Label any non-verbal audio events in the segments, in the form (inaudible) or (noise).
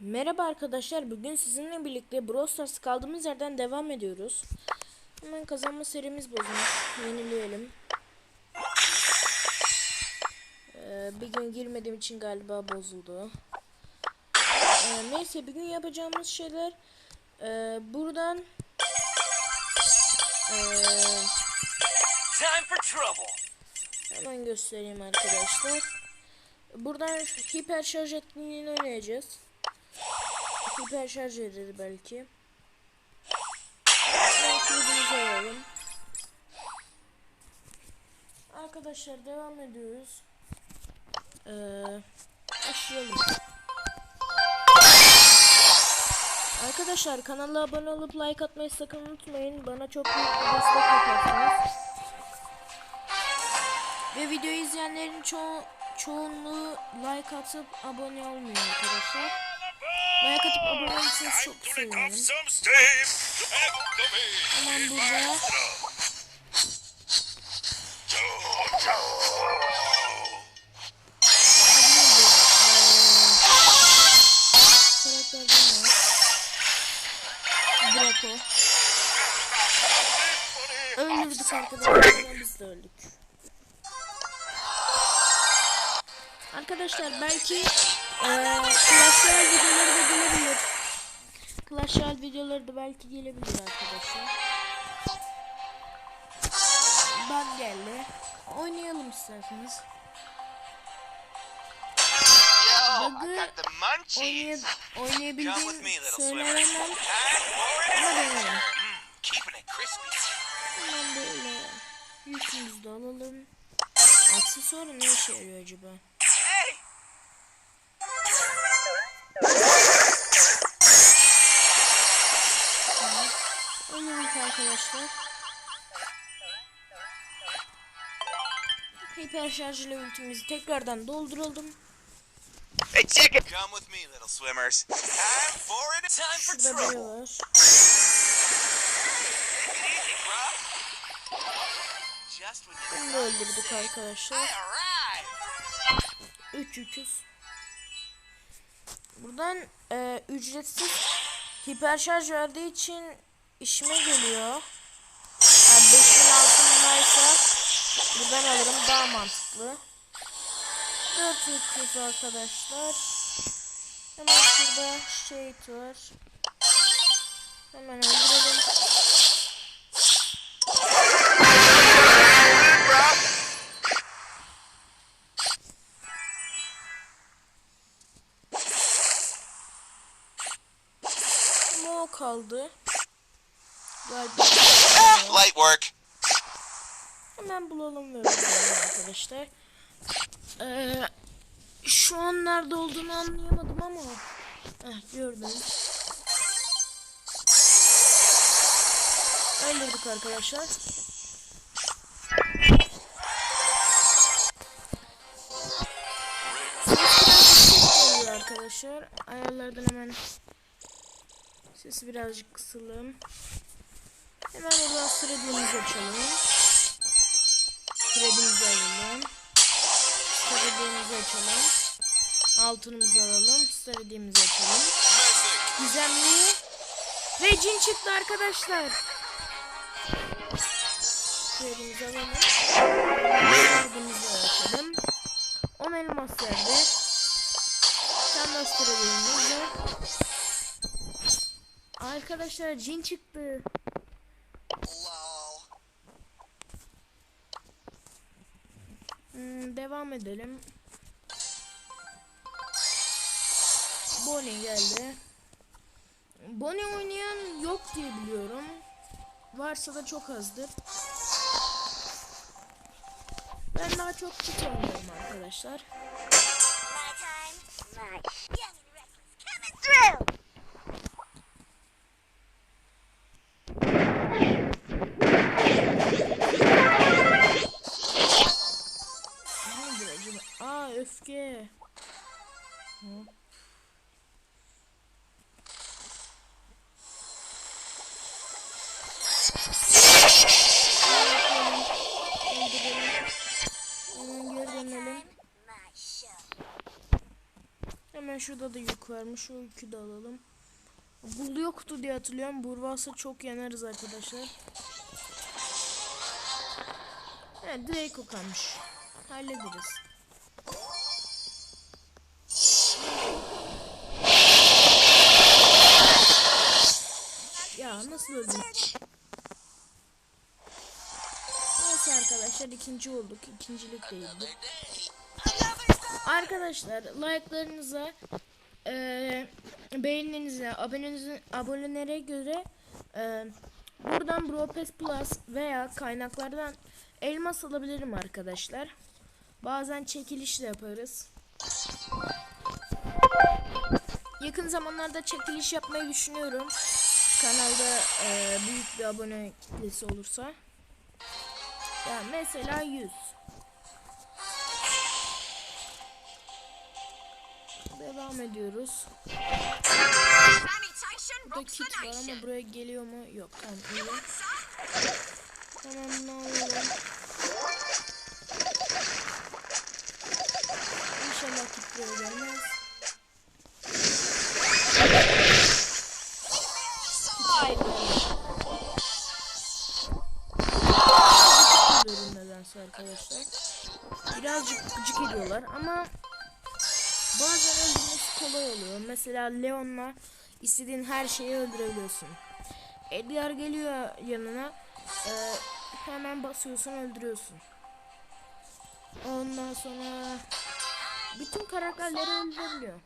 Merhaba arkadaşlar. Bugün sizinle birlikte Brawl Stars kaldığımız yerden devam ediyoruz. Hemen kazanma serimiz bozulmuş. Yenileyelim. Ee, bir gün girmediğim için galiba bozuldu. Ee, neyse bugün yapacağımız şeyler e, buradan e, hemen göstereyim arkadaşlar. Buradan hiper şarj etkinliğini oynayacağız. Hiper şarj eder belki. Arkadaşlar devam ediyoruz. Ee. Arkadaşlar kanala abone olup like atmayı sakın unutmayın. Bana çok büyük bir destek yaparsınız. Ve videoyu izleyenlerin ço çoğunluğu like atıp abone olmuyor arkadaşlar. Like atıp abone olursanız çok sevinirim. Hemen burada. Draco. Öldürdük arkadaşlar. Biz de öldük. Arkadaşlar belki eee Clash Royale videoları da gelebilir. Clash Royale videoları da belki gelebilir arkadaşlar. Ben geldi. Oynayalım isterseniz. Bug'ı. Oynay oynayabildiğim söylenemem ama crispy. Hemen böyle yükümüzü de alalım. Aksesuarı ne işe yarıyor acaba? Arkadaşlar. Hiper şarj ile ultimizi tekrardan dolduralım. hey, check it. Come with me, Bunu da öldürdük arkadaşlar. 3 yüküz. Buradan e, ücretsiz hiper şarj verdiği için işime geliyor. Yani 5000 altınlaysa buradan alırım daha mantıklı. 4 yüküz arkadaşlar. Hemen şurada şey var. Hemen öldürelim. Ama kaldı. Light work. Hemen bulalım ve arkadaşlar. Ee, şu an nerede olduğunu anlayamadım ama. Heh, gördüm. Öldürdük arkadaşlar. Arkadaşlar. Ayarlardan hemen sesi birazcık kısalım. Hemen buradan süredimizi açalım. Süredimizi alalım. Süredimizi açalım. Altınımızı alalım. Süredimizi açalım. Gizemli ve cin çıktı arkadaşlar. Süredimizi alalım. Süredimizi açalım. 10 elmas verdi. Sen de süredimiz var. Arkadaşlar cin çıktı. Lol. Hmm, devam edelim. Bonnie geldi. Bonnie oynayan yok diye biliyorum. Varsa da çok azdır. Ben daha çok kit oynuyorum arkadaşlar. My time, my through. Hemen şurada da yük varmış. O yükü de alalım. Bul yoktu diye hatırlıyorum. Burvasa çok yanarız arkadaşlar. Evet Draco kalmış. Hallederiz. Ya nasıl öldüm? Neyse arkadaşlar ikinci olduk. İkincilik değildi. Arkadaşlar like'larınıza eee beğeninize abonenize abonelere göre eee, buradan Bropes Plus veya kaynaklardan elmas alabilirim arkadaşlar. Bazen çekiliş de yaparız. Yakın zamanlarda çekiliş yapmayı düşünüyorum. Kanalda eee, büyük bir abone kitlesi olursa. Ya mesela 100. Devam ediyoruz. Burada kit var ama buraya geliyor mu? Yok tamam iyi. Tamam bunu alalım. İnşallah kit buraya gelmez. Arkadaşlar. Birazcık gıcık ediyorlar ama bazen öldürmesi kolay oluyor. Mesela Leon'la istediğin her şeyi öldürebiliyorsun. Edgar geliyor yanına e, hemen basıyorsun öldürüyorsun. Ondan sonra bütün karakterleri öldürebiliyor.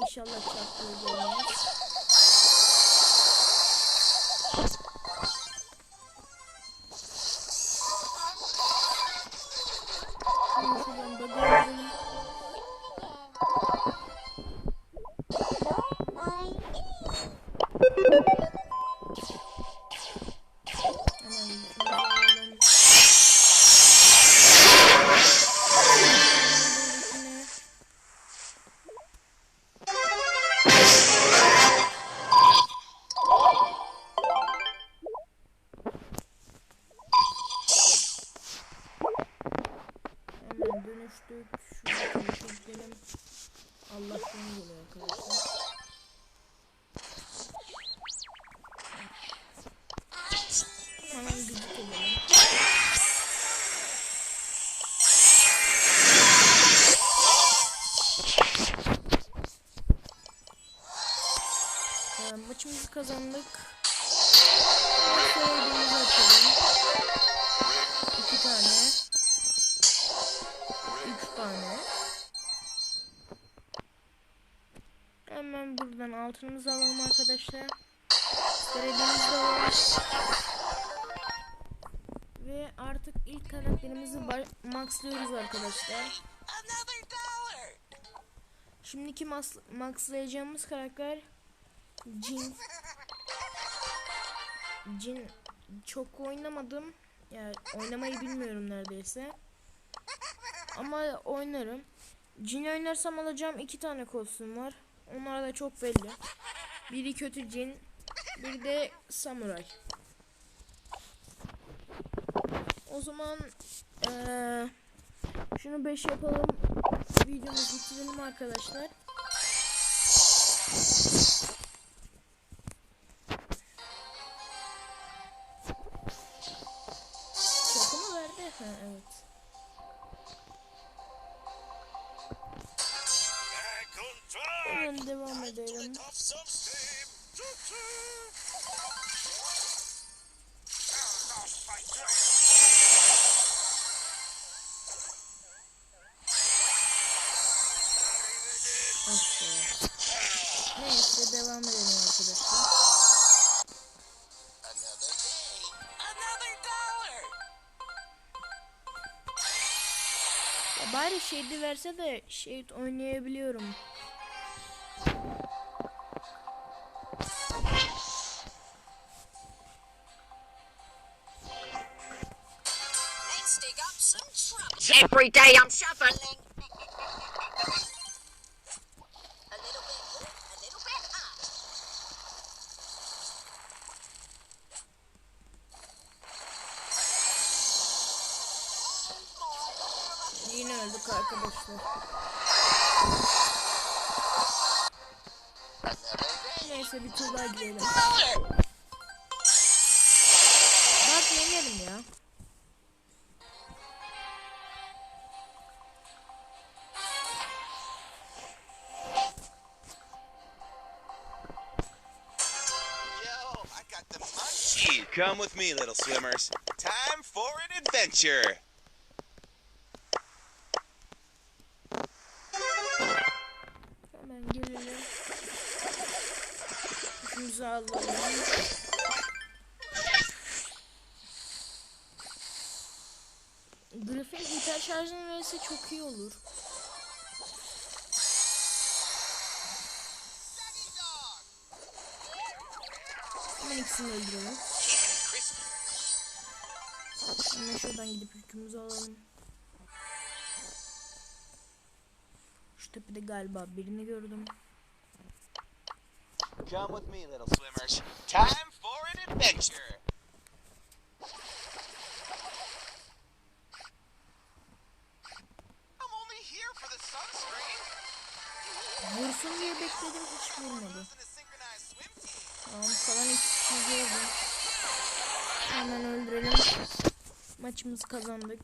İnşallah çarptığı Maçımızı kazandık. Sevdiğimizi açalım. İki tane. Üç tane. Hemen buradan altınımızı alalım arkadaşlar. Görevimiz de var. Ve artık ilk karakterimizi maxlıyoruz arkadaşlar. Şimdiki maxlayacağımız karakter Jin. Jin çok oynamadım. Yani oynamayı bilmiyorum neredeyse. Ama oynarım. Jin oynarsam alacağım iki tane kostüm var. Onlar da çok belli. Biri kötü Jin, bir de samuray. O zaman eee şunu 5 yapalım. Videomuzu bitirelim arkadaşlar. Be. Neyse devam edelim arkadaşlar. Ya bari şeydi verse de şey oynayabiliyorum. Every day I'm shoveling. Munchies. Come with me, little swimmers. Time for an adventure. Griffin hiper şarjını verirse çok iyi olur. Hemen ikisini öldürelim. Hemen şuradan gidip yükümüzü alalım. Şu tepede galiba birini gördüm. Come with me, little swimmers. Time for an adventure. Hiç vurmadı. Tamam kalan iki kişi gördüm. Hemen öldürelim. Maçımızı kazandık.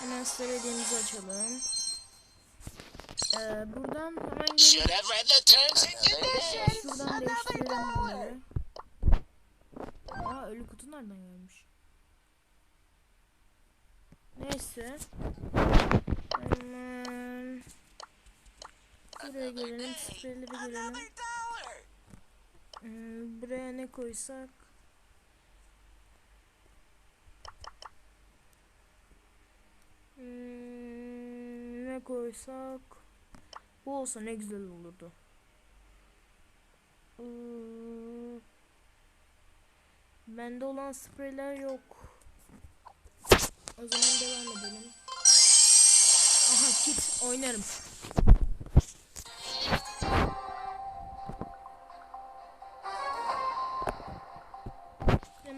Hemen size hediyemizi açalım. Ee, buradan hemen gelip şuradan değiştirelim bunları. Aa ölü kutu nereden gelmiş? Neyse. Hemen buraya gelelim. Spreyleri gelelim. dollar. Hmm, buraya ne koysak? Hmm, ne koysak? Bu olsa ne güzel olurdu. Hmm, bende olan spreyler yok. O zaman devam edelim. Aha kit oynarım.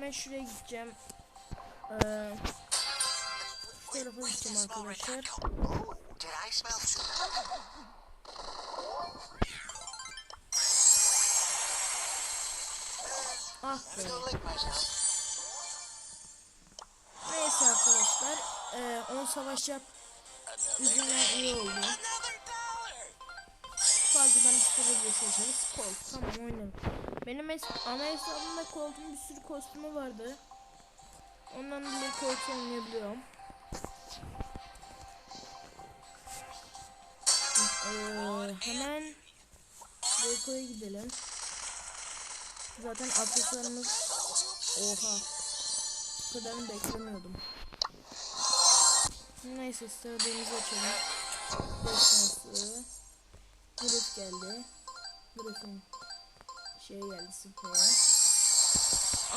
Hemen şuraya gideceğim. Ee, şu tarafa gideceğim arkadaşlar. Ah be. Neyse arkadaşlar. Ee, 10 savaş yap. Yüzünden iyi oldu. Fazladan istediği seçeriz. Colt. Tamam oynarım. Benim ana hesabımda Colt'un bir sürü kostümü vardı. Ondan dolayı Colt oynayabiliyorum. Ee, hemen Deko'ya gidelim. Zaten aksesuarımız oha. Bu kadarını beklemiyordum. Neyse sıradığımızı açalım. Destansı. Griff geldi. Griff'in şey geldi spreye.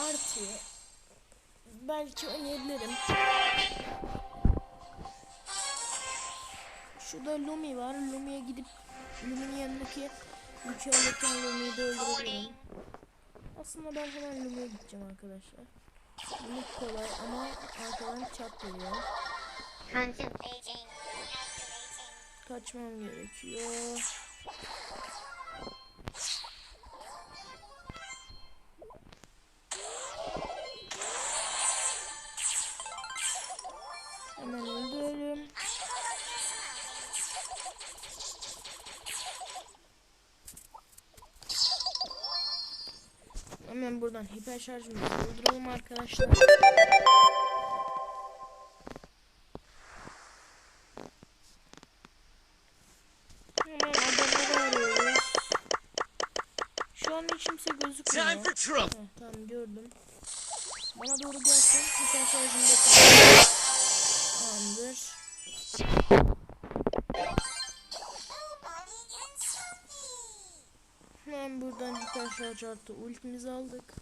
Artı belki oynayabilirim. Şurada Lumi var. Lumi'ye gidip Lumi'nin yanındaki alırken Lumi'yi de öldürebilirim. Aslında ben hemen Lumi'ye gideceğim arkadaşlar. Lumi kolay ama arkadan çat geliyor. Kaçmam gerekiyor. Hemen buradan hiper şarjımızı dolduralım arkadaşlar. Hemen adamları arıyoruz. Şu an hiç kimse gözükmüyor. Heh, tamam gördüm. Bana doğru gelsin. Hiper şarjımda kalıyor. (laughs) Tamamdır. Hemen buradan hiper şarj artı ultimizi aldık.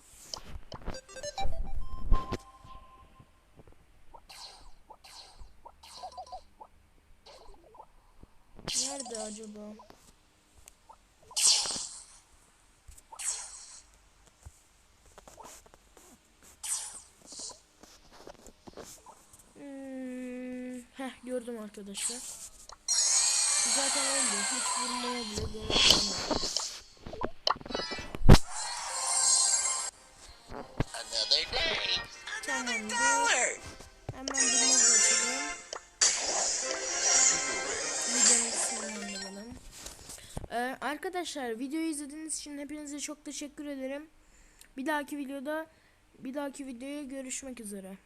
Nerede acaba? Hmm, gördüm arkadaşlar. Zaten öldü. Hiç vurmaya bile gerek kalmadı. Arkadaşlar videoyu izlediğiniz için hepinize çok teşekkür ederim. Bir dahaki videoda bir dahaki videoya görüşmek üzere.